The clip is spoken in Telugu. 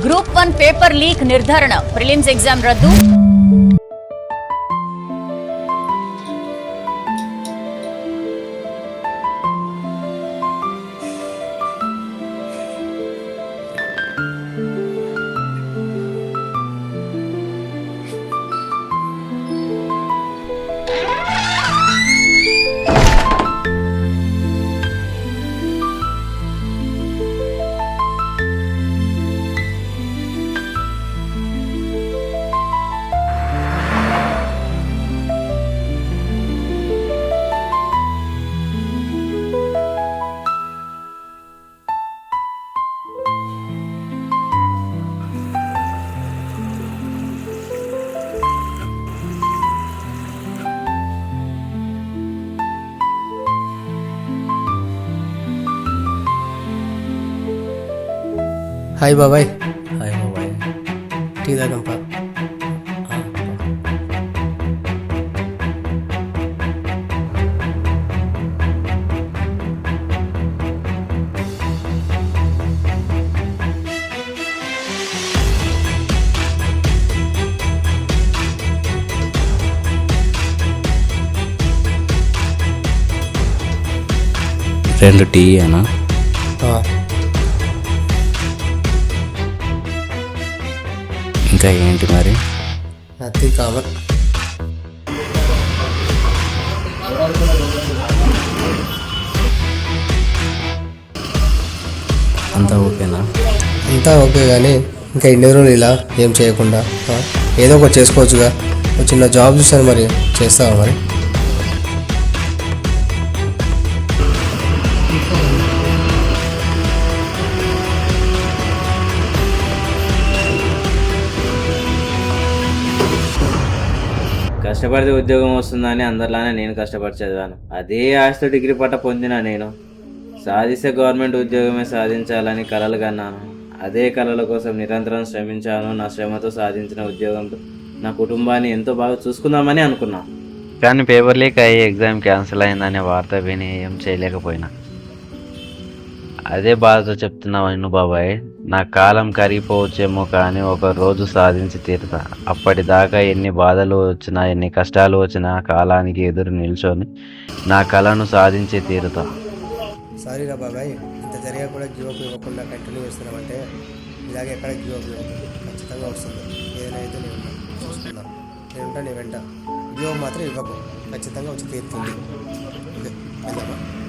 గ్రూప్ వన్ పేపర్ లీక్ నిర్ధారణ ప్రిలిమ్స్ ఎగ్జామ్ రద్దు. హాయ్ బాబాయ్ హాయ్ బాబాయ్ టీ తాగంపా రెండు టీ అనా ఇంకా ఏంటి మరి? అతి కామన్ అంతా ఓకేనా? అంతా ఓకే కానీ ఇంకా ఇన్ని రోజులు ఇలా ఏం చేయకుండా ఏదో ఒకటి చేసుకోవచ్చుగా. చిన్న జాబ్ చూసాను మరి చేస్తావా మరి? కష్టపడితే ఉద్యోగం వస్తుందని అందరిలానే నేను కష్టపడి చదివాను. అదే ఆశతో డిగ్రీ పట్ట పొందిన నేను. సాధిస్తే గవర్నమెంట్ ఉద్యోగమే సాధించాలని కలలు కన్నాను. అదే కళల కోసం నిరంతరం శ్రమించాను. నా శ్రమతో సాధించిన ఉద్యోగంతో నా కుటుంబాన్ని ఎంతో బాగా చూసుకుందామని అనుకున్నాను. కానీ పేపర్ లీక్ అయ్యి ఎగ్జామ్ క్యాన్సిల్ అయిందనే వార్త విని ఏం చేయలేకపోయినా. అదే బాధతో చెప్తున్నావు విను బాబాయ్. నా కాలం కరిగిపోవచ్చేమో కానీ ఒక రోజు సాధించి తీరుతా. అప్పటిదాకా ఎన్ని బాధలు వచ్చినా ఎన్ని కష్టాలు వచ్చినా కాలానికి ఎదురు నిల్చొని నా కళను సాధించి తీరుతా. సారీరా బాబాయ్. ఇంత జరిగా కూడా గివ్ ఇవ్వకుండా కంటిన్యూ చేస్తున్నామంటే ఇలాగే ఎక్కడ గివ్ అప్ ఖచ్చితంగా వస్తుంది. ఏదైనా అయితే నేను ఉన్నా. నేను ఉంటా నీ వెంట. గివ్ మాత్రం ఇవ్వకు. ఖచ్చితంగా వచ్చి తీరుతుంది. ఓకే వెళ్దామా?